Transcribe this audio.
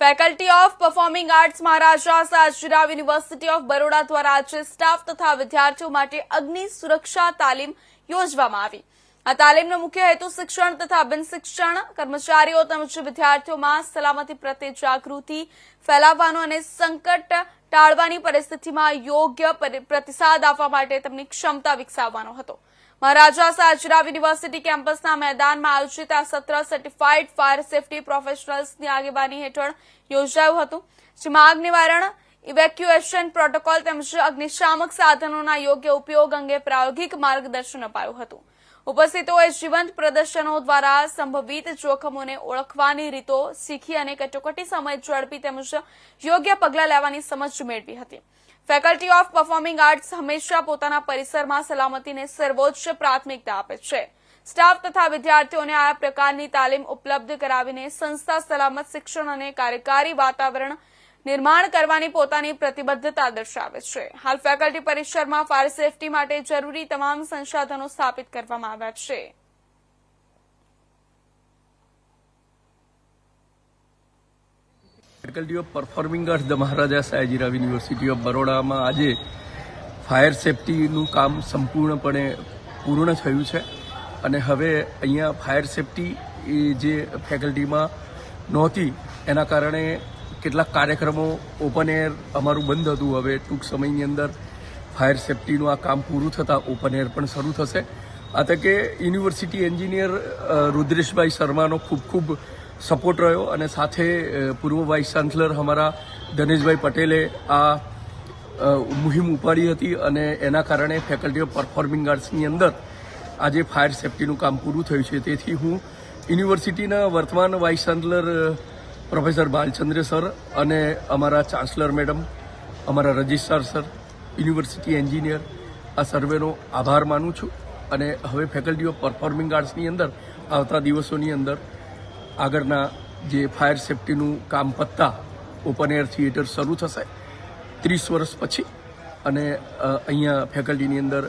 Faculty of performing arts Maharaja Sajrao university of Baroda દ્વારા આજે staff તથા વિદ્યાર્થીઓ માટે અગ્નિ સુરક્ષા તાલીમ યોજવામાં આવી. આ તાલીમનો મુખ્ય હેતુ શિક્ષણ તથા બિન શિક્ષણ કર્મચારીઓ તેમજ વિદ્યાર્થીઓમાં સલામતી પ્રત્યે જાગૃતિ ફેલાવવાનો અને સંકટ ટાળવાની પરિસ્થિતિમાં યોગ્ય પ્રતિસાદ આપવા માટે તેમની ક્ષમતા વિકસાવવાનો હતો. મહારાજા સાજરા યુનિવર્સિટી કેમ્પસના મેદાનમાં આયોજિત આ સત્ર સર્ટિફાઈડ ફાયર સેફટી પ્રોફેશનલ્સની આગેવાની હેઠળ યોજાયું હતું, જેમાં આગ નિવારણ ઇવેક્યુએશન પ્રોટોકોલ તેમજ અગ્નિશામક સાધનોના યોગ્ય ઉપયોગ અંગે પ્રાયોગિક માર્ગદર્શન અપાયું હતું. ઉપસ્થિતોએ જીવંત પ્રદર્શનો દ્વારા સંભવિત જોખમોને ઓળખવાની રીતો શીખી અને કટોકટી સમય ઝડપી તેમજ યોગ્ય પગલાં લેવાની સમજ મેળવી હતી. ફેકલ્ટી ઓફ પરફોર્મિંગ આર્ટ્સ હંમેશા પોતાના પરિસરમાં સલામતીને સર્વોચ્ચ પ્રાથમિકતા આપે છે. સ્ટાફ તથા વિદ્યાર્થીઓને આ પ્રકારની તાલીમ ઉપલબ્ધ કરાવીને સંસ્થા સલામત શિક્ષણ અને કાર્યકારી વાતાવરણ નિર્માણ કરવાની પોતાની પ્રતિબદ્ધતા દર્શાવે છે. હાલ ફેકલ્ટી પરિસરમાં ફાયર સેફટી માટે જરૂરી તમામ સંસાધનો સ્થાપિત કરવામાં આવ્યા છે. Faculty of performing arts the Maharaja Sayajirao university of બરોડામાં આજે ફાયર સેફટીનું કામ સંપૂર્ણપણે પૂર્ણ થયું છે. અને હવે અહીંયા ફાયર સેફટી જે ફેકલ્ટીમાં નહોતી, એના કારણે કેટલાક કાર્યક્રમો ઓપન એર અમારું બંધ હતું. હવે ટૂંક સમયની અંદર ફાયર સેફટીનું આ કામ પૂરું થતાં ઓપન એર પણ શરૂ થશે. આ તકે યુનિવર્સિટી એન્જિનિયર રુદ્રેશભાઈ શર્માનો ખૂબ ખૂબ સપોર્ટ રહ્યો અને સાથે પૂર્વ વાઇસ ચાન્સલર અમારા ધનેશભાઈ પટેલે આ મુહિમ ઉપાડી હતી અને એના કારણે ફેકલ્ટી ઓફ પરફોર્મિંગ આર્ટ્સની અંદર આજે ફાયર સેફટીનું કામ પૂરું થયું છે. તેથી હું યુનિવર્સિટીના વર્તમાન vice chancellor professor Balchandra sir અને અમારા ચાન્સલર મેડમ, અમારા રજિસ્ટ્રાર સર, યુનિવર્સિટી એન્જિનિયર, આ સર્વેનો આભાર માનું છું. અને હવે ફેકલ્ટી ઓફ પરફોર્મિંગ આર્ટ્સની અંદર, આવતા દિવસોની અંદર, આગળના જે ફાયર સેફટીનું કામ પત્તા ઓપન એર થિયેટર શરૂ થશે ત્રીસ વર્ષ પછી. અને અહીંયા ફેકલ્ટીની અંદર